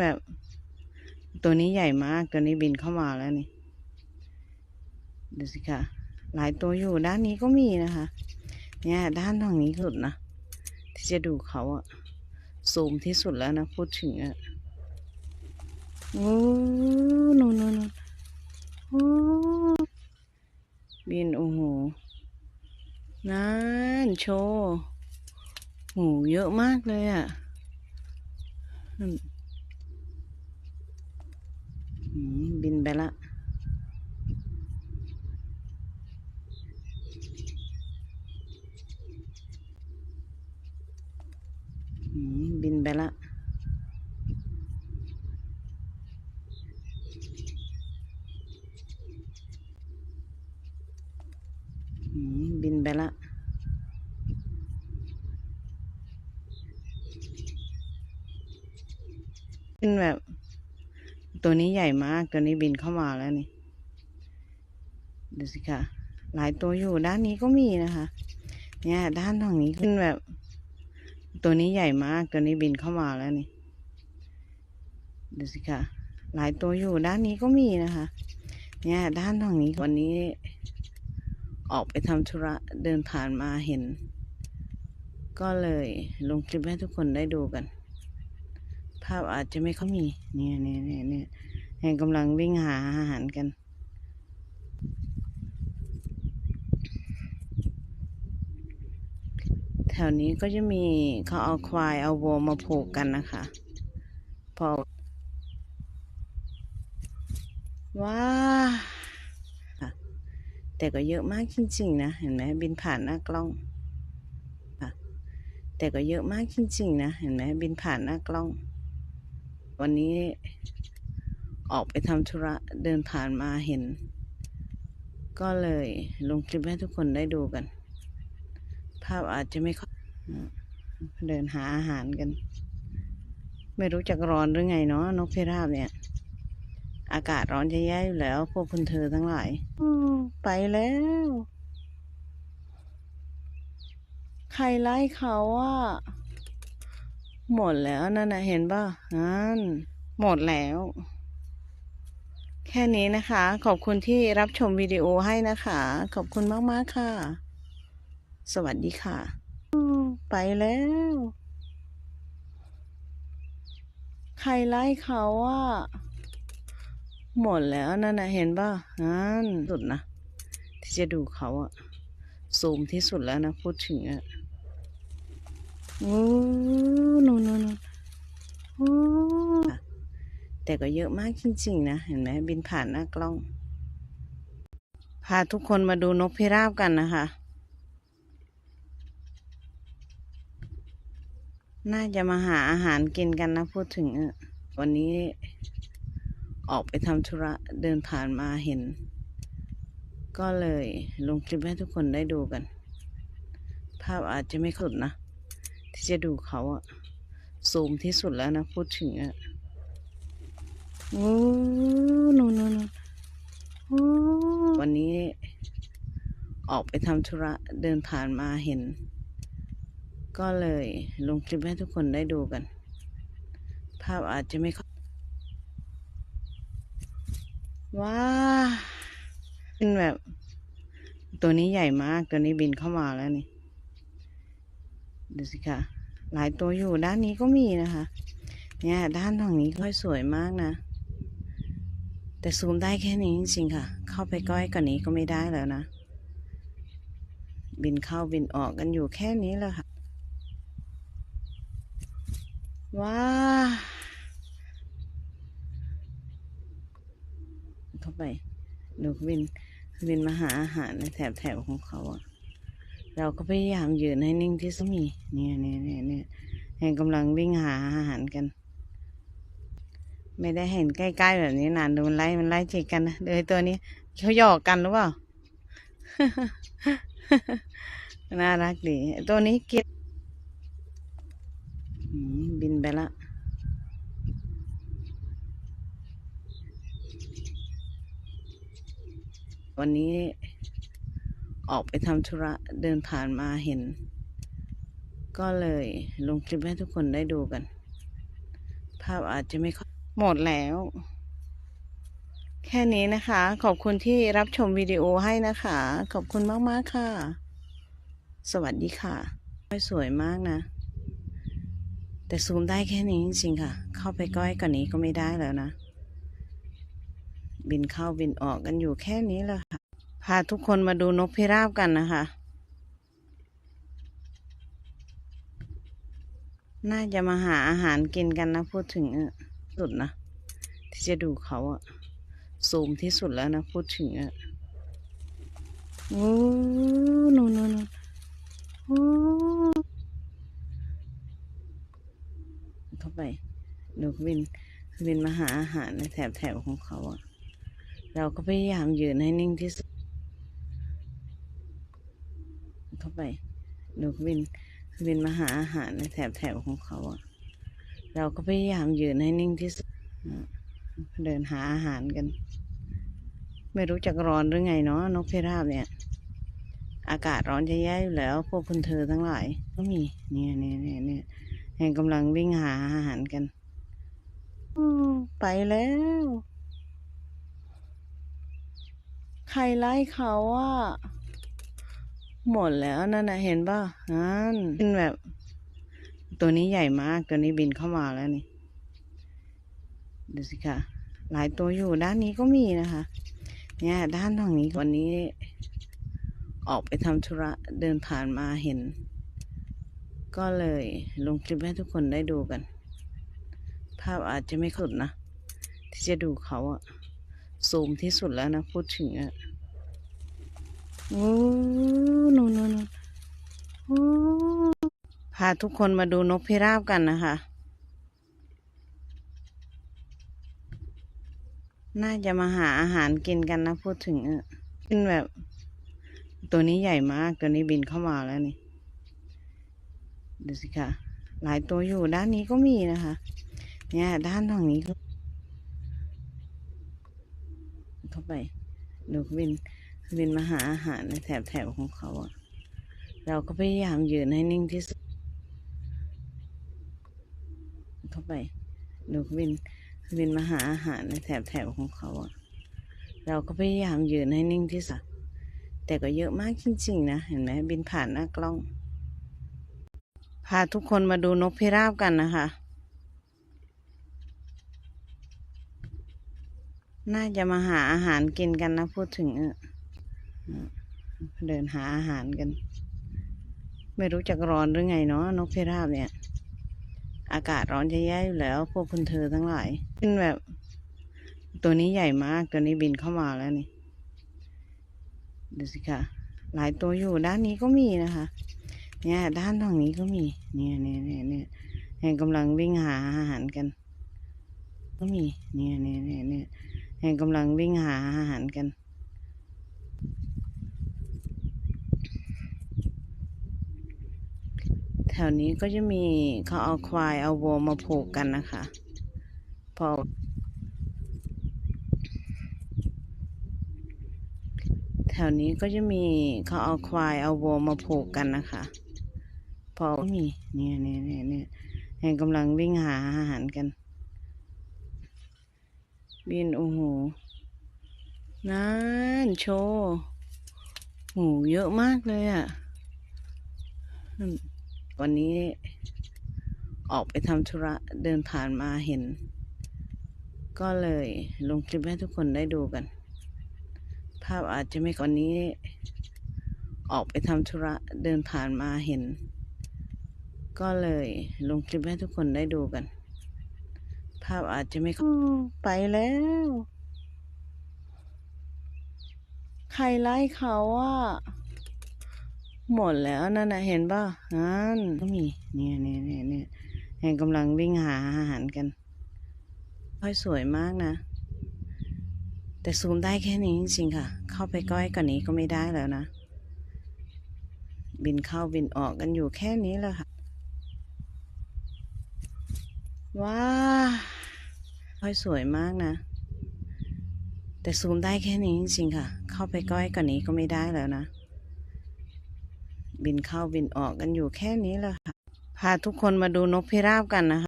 แบบ ตัวนี้ใหญ่มาก ตัวนี้บินเข้ามาแล้วนี่ ดูสิค่ะหลายตัวอยู่ด้านนี้ก็มีนะคะ เนี่ยด้านทางนี้สุดนะ ที่จะดูเขาอะซูมที่สุดแล้วนะ พูดถึงอะโอ้นูนนูนโอ้บินโอ้โหนั่นโชว์โหเยอะมากเลยอะอืมอืม บินไปละบินไปละบินไปละเป็นแบบ ตัวนี้ใหญ่มาก ตัวนี้บินเข้ามาแล้วนี่ ดูสิค่ะหลายตัวอยู่ด้านนี้ก็มีนะคะ เนี่ย ด้านทางนี้เป็นแบบ ตัวนี้ใหญ่มาก ตัวนี้บินเข้ามาแล้วนี่ ดูสิค่ะหลายตัวอยู่ด้านนี้ก็มีนะคะ เนี่ย ด้านทางนี้วันนี้ ออกไปทำธุระเดินผ่านมาเห็น ก็เลยลงคลิปให้ทุกคนได้ดูกัน ภาพอาจจะไม่ค่อยมี เนี่ยเนี่ยเนี่ยเนี่ยแห่งกำลังวิ่งหาอาหารกัน แถวนี้ก็จะมีเขาเอาควายเอาวัวมาผูกกันนะคะ พอ ว้า แต่ก็เยอะมากจริงๆนะ เห็นไหมบินผ่านหน้ากล้องแต่ก็เยอะมากจริงๆนะ เห็นไหมบินผ่านหน้ากล้อง วันนี้ออกไปทำธุระเดินผ่านมาเห็น ก็เลยลงคลิปให้ทุกคนได้ดูกัน ภาพอาจจะไม่ค่อยเดินหาอาหารกัน ไม่รู้จักร้อนหรือไงเนาะนกพิราบเนี่ย อากาศร้อนจะแย่อยู่แล้ว พวกคุณเธอทั้งหลายไปแล้ว ใครไล่เขาว่า หมดแล้วนั่นนะเห็นป่ะนั่นหมดแล้ว แค่นี้นะคะ ขอบคุณที่รับชมวิดีโอให้นะคะ ขอบคุณมาก ๆ ค่ะ สวัสดีค่ะ ไปแล้ว ใครไล่เขาว่าหมดแล้วนั่นนะเห็นป่ะนั่นสุดนะ ที่จะดูเขาอะซูมที่สุดแล้วนะ พูดถึงอะ โอ้นูนนูนนูนโอ้แต่ก็เยอะมากจริงๆ นะ เห็นไหมบินผ่านหน้ากล้อง พาทุกคนมาดูนกพิราบกันนะคะ น่าจะมาหาอาหารกินกันนะ พูดถึงวันนี้ออกไปทำธุระเดินผ่านมาเห็น ก็เลยลงคลิปให้ทุกคนได้ดูกัน ภาพอาจจะไม่สุดนะ ที่จะดูเขาอะซูมที่สุดแล้วนะ พูดถึงอะโอ้นูนนูนนูนวันนี้ออกไปทำธุระเดินผ่านมาเห็น ก็เลยลงคลิปให้ทุกคนได้ดูกัน ภาพอาจจะไม่ค่อยว้าเป็นแบบ ตัวนี้ใหญ่มาก ตัวนี้บินเข้ามาแล้วนี่ ดูสิค่ะหลายตัวอยู่ด้านนี้ก็มีนะคะ เนี่ยด้านทางนี้ค่อยสวยมากนะ แต่ซูมได้แค่นี้จริงๆค่ะ เข้าไปใกล้กว่านี้ก็ไม่ได้แล้วนะ บินเข้าบินออกกันอยู่แค่นี้แหละค่ะ ว้าเข้าไปดูบินบินมาหาอาหารในแถบแถบของเขาอะ เราก็พยายามยืนให้นิ่งที่สุดมีเนี่ยเนี่ยเนี่ยเนี่ยแห่งกำลังวิ่งหาอาหารกัน ไม่ได้เห็นใกล้ๆแบบนี้นานดูมันไล่มันไล่จิกกันนะเดยตัวนี้เขาหยอกกันหรือเปล่าน่ารักดีตัวนี้กินบินไปละวันนี้ ออกไปทำธุระเดินผ่านมาเห็น ก็เลยลงคลิปให้ทุกคนได้ดูกัน ภาพอาจจะไม่ค่อยหมดแล้ว แค่นี้นะคะ ขอบคุณที่รับชมวิดีโอให้นะคะ ขอบคุณมาก ๆ ค่ะ สวัสดีค่ะสวยมากนะ แต่ซูมได้แค่นี้จริงๆค่ะ เข้าไปใกล้กว่านี้ก็ไม่ได้แล้วนะ บินเข้าบินออกกันอยู่แค่นี้แหละค่ะ พาทุกคนมาดูนกพิราบกันนะคะ น่าจะมาหาอาหารกินกันนะพูดถึงสุดนะ ที่จะดูเขาอะซูมที่สุดแล้วนะพูดถึงอะโอ้นูนนูนโอ้เข้าไปดูวินวินมาหาอาหารในแถบแถบของเขาอะเราก็พยายามยืนให้นิ่งที่สุด เข้า ไปดูวินวินมาหาอาหารในแถบแถบของเขาอะเราก็พยายามยืนให้นิ่งที่สุดเดินหาอาหารกัน ไม่รู้จักร้อนหรือไงเนาะนกพิราบเนี่ย อากาศร้อนจะแย่อยู่แล้ว พวกคุณเธอทั้งหลายก็มีเนี่ยเนี่ยเนี่ยเนี่ยแห่งกำลังวิ่งหาอาหารกันไปแล้ว ใครไล่เขาอะ หมดแล้วนั่นนะเห็นป่ะนั่นเป็นแบบ ตัวนี้ใหญ่มากตัวนี้บินเข้ามาแล้วนี่ดูสิค่ะหลายตัวอยู่ด้านนี้ก็มีนะคะ เนี่ย ด้านทางนี้วันนี้ ออกไปทำธุระเดินผ่านมาเห็น ก็เลยลงคลิปให้ทุกคนได้ดูกัน ภาพอาจจะไม่สุดนะ ที่จะดูเขาอะซูมที่สุดแล้วนะ พูดถึงอะโอ้นูนนูนนูนโอ้พาทุกคนมาดูนกพิราบกันนะคะ น่าจะมาหาอาหารกินกันนะพูดถึงอะเป็นแบบ ตัวนี้ใหญ่มาก ตัวนี้บินเข้ามาแล้วนี่ ดูสิคะ หลายตัวอยู่ด้านนี้ก็มีนะคะ เนี่ย ด้านทางนี้ก็เข้าไป ดูวินวินมาหาอาหารในแถบแถบของเขาอะเราก็พยายามยืนให้นิ่งที่สุด เข้า ไปดูวินวินมาหาอาหารในแถบแถบของเขาอะเราก็พยายามยืนให้นิ่งที่สุดแต่ก็เยอะมากจริงๆนะเห็นไหมบินผ่านหน้ากล้อง พาทุกคนมาดูนกพิราบกันนะคะ น่าจะมาหาอาหารกินกันนะพูดถึงเดินหาอาหารกัน ไม่รู้จักร้อนหรือไงเนาะนกพิราบเนี่ย อากาศร้อนจะแย่อยู่แล้ว พวกคุณเธอทั้งหลายเป็นแบบ ตัวนี้ใหญ่มากตัวนี้บินเข้ามาแล้วนี่ดูสิคะหลายตัวอยู่ด้านนี้ก็มีนะคะ เนี่ยด้านทางนี้ก็มี เนี่ยเนี่ยเนี่ยเนี่ยแห่งกำลังวิ่งหาอาหารกัน ก็มี เนี่ยเนี่ยเนี่ยเนี่ยแห่งกำลังวิ่งหาอาหารกัน แถวนี้ก็จะมีเขาเอาควายเอาวัวมาผูกกันนะคะ พอ แถวนี้ก็จะมีเขาเอาควายเอาวัวมาผูกกันนะคะ พอมีเนี่ยเนี่ยเนี่ยเนี่ยแห่งกำลังวิ่งหาอาหารกัน บินโอ้โหนั่นโชว์โหเยอะมากเลยอะ่ะ วันนี้ออกไปทำธุระเดินผ่านมาเห็น ก็เลยลงคลิปให้ทุกคนได้ดูกัน ภาพอาจจะไม่วันนี้ ออกไปทำธุระเดินผ่านมาเห็น ก็เลยลงคลิปให้ทุกคนได้ดูกัน ภาพอาจจะไม่อ้อไปแล้ว ใครไล่เขาอะ หมดแล้วนั่นนะเห็นป่ะนั่นก็มีเนี่ยเนี่ยเนี่ยเนี่ยแห่งกำลังวิ่งหาอาหารกัน ค่อยสวยมากนะ แต่ซูมได้แค่นี้จริงๆค่ะ เข้าไปใกล้กว่านี้ก็ไม่ได้แล้วนะ บินเข้าบินออกกันอยู่แค่นี้แหละค่ะ ว้าค่อยสวยมากนะ แต่ซูมได้แค่นี้จริงๆค่ะ เข้าไปใกล้กว่านี้ก็ไม่ได้แล้วนะ บินเข้าบินออกกันอยู่แค่นี้แหละค่ะ พาทุกคนมาดูนกพิราบกันนะคะ